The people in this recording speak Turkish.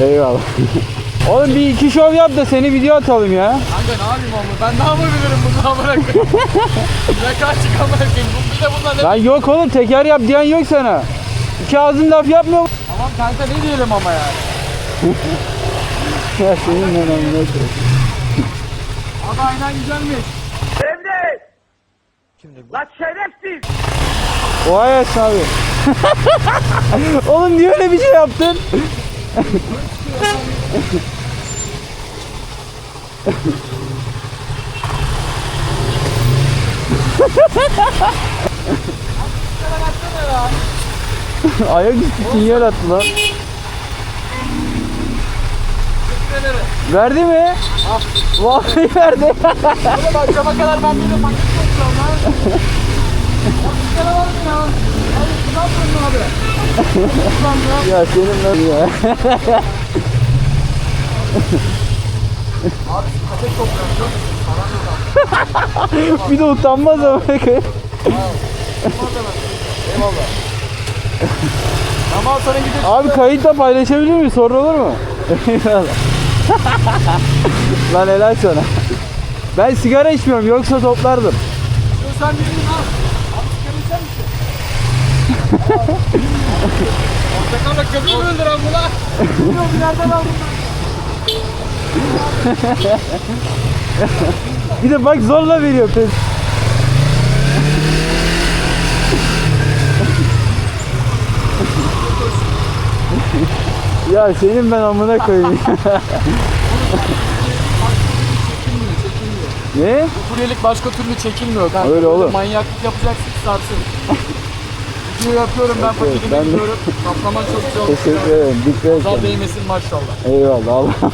Eyvallah. Oğlum bir iki şov yap da seni video atalım ya. Kanka ne yapayım ama ben ne yapabilirim bunu. Plaka açık amına koyayım. Bu bir de bunlar ne? Lan yok oğlum teker yap diyen yok sana. İki ağzın laf yapmıyor? Tamam kanka ne diyelim ama yani. Ya senin ben amına koyayım. Abi aynen güzelmiş. Vay yaşa abi. oğlum niye öyle bir şey yaptın? Ayak üstü sinyal attı lan. Verdi mi? Vallahi verdi. Oğlum akşama kadar ben böyle paket topluyorum lan. Ya bir kere var mı ya? Yapıyorsun abi? Ya. senin lan ya. Abi yok abi. bir de utanmaz ama. Eyvallah. Ama sonra gidip Abi kayıtla paylaşabilir miyiz? Sorun olur mu? Eyvallah. Lan helal sana. Ben sigara içmiyorum yoksa toplardım. sen birini al. Abi sigara içer misin? Portakalla köpüğü mü öldüren bu lan? Bilmiyorum nereden aldın Bir de bak zorla veriyor pes. ya senin ben amına koyayım. ne? Bu kuryelik başka türlü çekilmiyor kanka. Öyle oğlum. Manyaklık yapacaksın sarsın. Video yapıyorum ben paketimi ben de- gidiyorum. Kaplaman çok güzel. Teşekkür ederim. Dikkat et. Zal değmesin maşallah. Eyvallah. Allah'a.